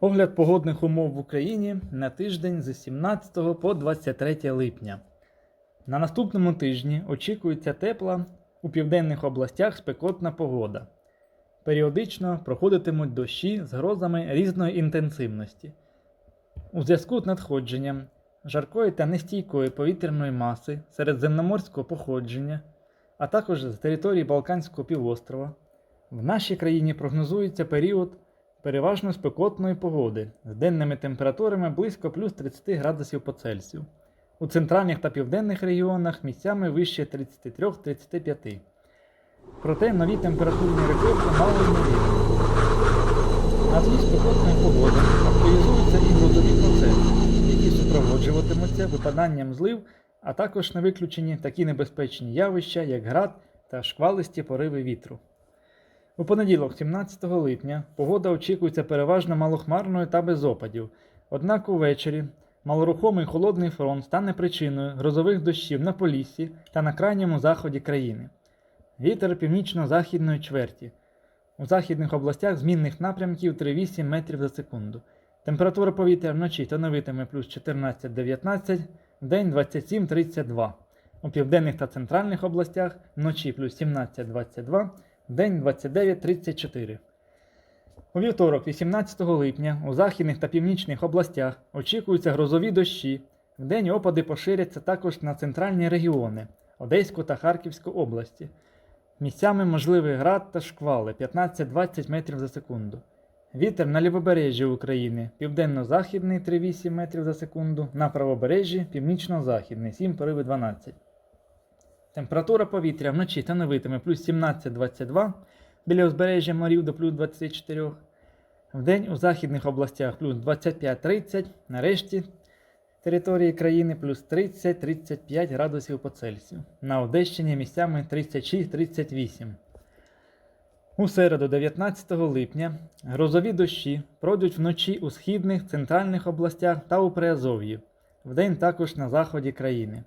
Огляд погодних умов в Україні на тиждень з 17 по 23 липня. На наступному тижні очікується тепла у південних областях спекотна погода. Періодично проходитимуть дощі з грозами різної інтенсивності. У зв'язку з надходженням жаркої та нестійкої повітряної маси середземноморського походження, а також з території Балканського півострова, в нашій країні прогнозується період переважно спекотної погоди з денними температурами близько плюс 30 градусів по Цельсію. У центральних та південних регіонах місцями вище 33-35. Проте нові температурні рекорди мало ймовірні. На тлі спекотної погоди активізуються і грозові процеси, які супроводжуватимуться випаданням злив, а також не виключені такі небезпечні явища, як град та шквалисті пориви вітру. У понеділок, 17 липня, погода очікується переважно малохмарною та без опадів. Однак увечері малорухомий холодний фронт стане причиною грозових дощів на Поліссі та на крайньому заході країни. Вітер північно-західної чверті. У західних областях змінних напрямків 3,8 метрів за секунду. Температура повітря вночі становитиме плюс 14-19, вдень 27-32. У південних та центральних областях вночі плюс 17-22, вдень 29-34. У вівторок, 18 липня, у західних та північних областях очікуються грозові дощі. Вдень опади поширяться також на центральні регіони Одеську та Харківську області. Місцями можливий град та шквали 15-20 метрів за секунду. Вітер на лівобережжі України південно-західний 3,8 метрів за секунду, на правобережжі північно-західний 7 пориви 12. Температура повітря вночі становитиме плюс 17-22 біля узбережжя морів до плюс 24. Вдень у західних областях плюс 25-30, нарешті території країни плюс 30-35 градусів по Цельсію. На Одещині місцями 36-38. У середу, 19 липня, грозові дощі пройдуть вночі у східних, центральних областях та у Приазов'ї, вдень також на заході країни.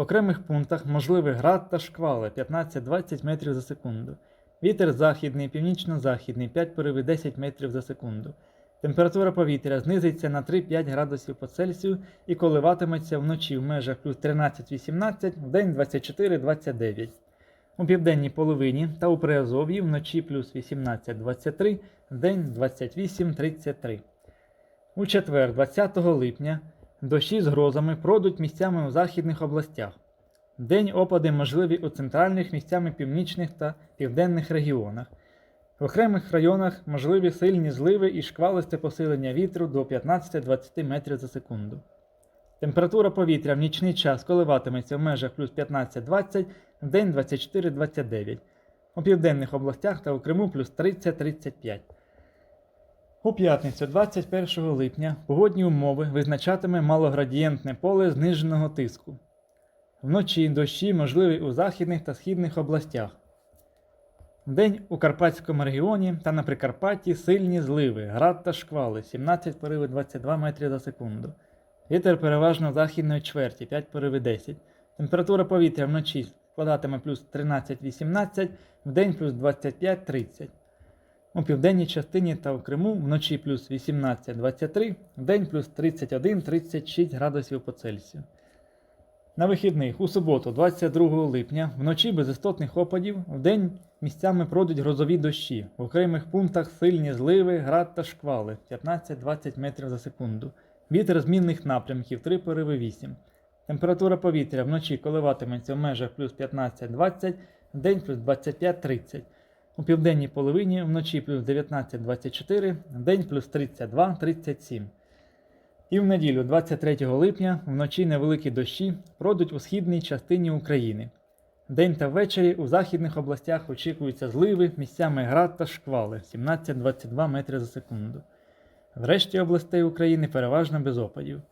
В окремих пунктах можливий град та шквали 15-20 метрів за секунду. Вітер західний, північно-західний 5 пориви 10 метрів за секунду. Температура повітря знизиться на 3-5 градусів по Цельсію і коливатиметься вночі в межах плюс 13-18, вдень 24-29. У південній половині та у Приазов'ї вночі плюс 18-23, вдень 28-33. У четвер, 20 липня, дощі з грозами пройдуть місцями у західних областях. День опади можливі у центральних місцями північних та південних регіонах. В окремих районах можливі сильні зливи і шквалисте посилення вітру до 15-20 метрів за секунду. Температура повітря в нічний час коливатиметься в межах плюс 15-20, в день 24-29. У південних областях та у Криму плюс 30-35. У п'ятницю 21 липня погодні умови визначатиме малоградієнтне поле зниженого тиску. Вночі дощі можливі у західних та східних областях. Вдень у Карпатському регіоні та на Прикарпатті сильні зливи, град та шквали 17 пориви 22 метри за секунду. Вітер переважно західної чверті 5 пориви 10. Температура повітря вночі складатиме плюс 13-18, вдень плюс 25-30. У південній частині та в Криму вночі плюс 18-23, вдень плюс 31-36 градусів по Цельсію. На вихідних у суботу, 22 липня, вночі без істотних опадів, вдень місцями пройдуть грозові дощі. В окремих пунктах сильні зливи, град та шквали 15-20 метрів за секунду. Вітер змінних напрямків 3 пориви 8. Температура повітря вночі коливатиметься в межах плюс 15-20, вдень плюс 25-30. У південній половині вночі плюс 19-24, вдень плюс 32-37. І в неділю, 23 липня, вночі невеликі дощі пройдуть у східній частині України. День та ввечері у західних областях очікуються зливи, місцями град та шквали 17-22 метри за секунду. В решті областей України переважно без опадів.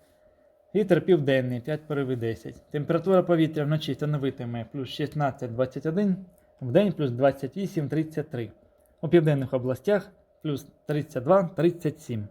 Вітер південний 5 10. Температура повітря вночі становитиме плюс 16-21, вдень плюс 28-33. У південних областях плюс 32-37.